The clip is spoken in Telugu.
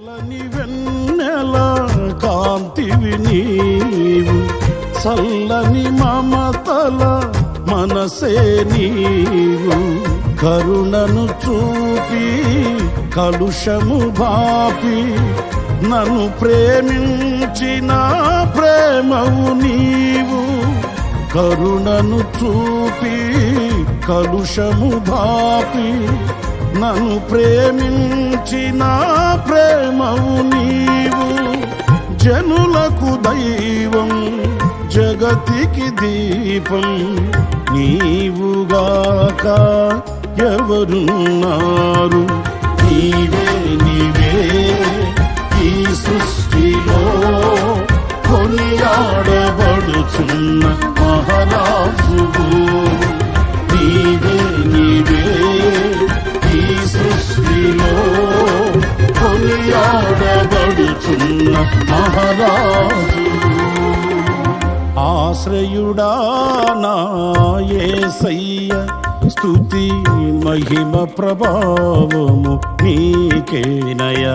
చల్లని వెన్నెల కాంతివి నీవు. చల్లని మమతల మనసే నీవు. కరుణను చూపి కలుషము బాపి నన్ను ప్రేమించిన ప్రేమవు నీవు. కరుణను చూపి కలుషము బాపి నన్ను ప్రేమించిన ప్రేమవు నీవు. జనులకు దైవం జగతికి దీపం. నీవుగాక ఎవరున్నారు? నీవే నీవే ఈ సృష్టిలో కొనియాడబడుచున్న మహారా ఉన్న మహారాజు. ఆశ్రయుడా నా స్తుతి మహిమ ప్రభావము నీకేనయా